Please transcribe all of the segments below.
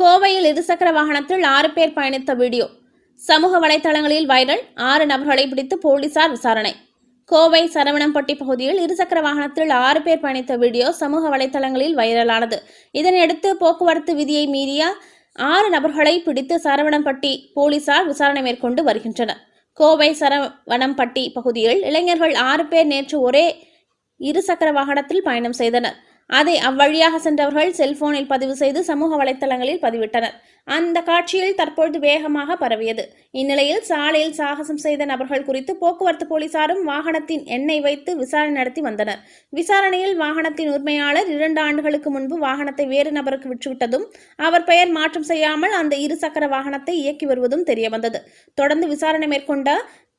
கோவையில் இருசக்கர வாகனத்தில் ஆறு பேர் பயணித்த வீடியோ. சமூக வலைதளங்களில் வைரல் ஆறு நபர்களை பிடித்து போலீசார் விசாரணை. கோவை சரவணம்பட்டி பகுதியில் இருசக்கர வாகனத்தில் ஆறு பேர் பயணித்த வீடியோ சமூக வலைதளங்களில் வைரலானது. இதனையடுத்து போக்குவரத்து விதியை மீறிய ஆறு நபர்களை பிடித்து சரவணம்பட்டி போலீசார் விசாரணை மேற்கொண்டு வருகின்றனர். கோவை சரவணம்பட்டி பகுதியில் இளைஞர்கள் ஆறு பேர் நேற்று ஒரே இருசக்கர வாகனத்தில் பயணம் செய்தனர். அதை அவ்வழியாக சென்றவர்கள் செல்போனில் பதிவு செய்து சமூக வலைத்தளங்களில் பதிவிட்டனர். அந்த காட்சியில் தற்பொழுது வேகமாக பரவியது. இந்நிலையில் சாலையில் சாகசம் செய்த நபர்கள் குறித்து போக்குவரத்து போலீசாரும் வாகனத்தின் எண்ணெய் வைத்து விசாரணை நடத்தி வந்தனர். விசாரணையில் வாகனத்தின் உரிமையாளர் இரண்டு ஆண்டுகளுக்கு முன்பு வாகனத்தை வேறு நபருக்கு விற்றுவிட்டதும் அவர் பெயர் மாற்றம் செய்யாமல் அந்த இருசக்கர வாகனத்தை இயக்கி வருவதும் தெரியவந்தது. தொடர்ந்து விசாரணை மேற்கொண்ட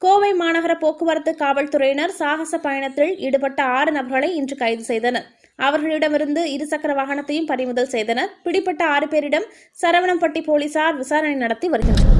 கோவை மாநகர போக்குவரத்து காவல்துறையினர் சாகச பயணத்தில் ஈடுபட்ட ஆறு நபர்களை இன்று கைது செய்தனர். அவர்களிடமிருந்து இருசக்கர வாகனத்தையும் பறிமுதல் செய்தனர். பிடிப்பட்ட ஆறு பேரிடம் சரவணம்பட்டி போலீசார் விசாரணை நடத்தி வருகின்றனர்.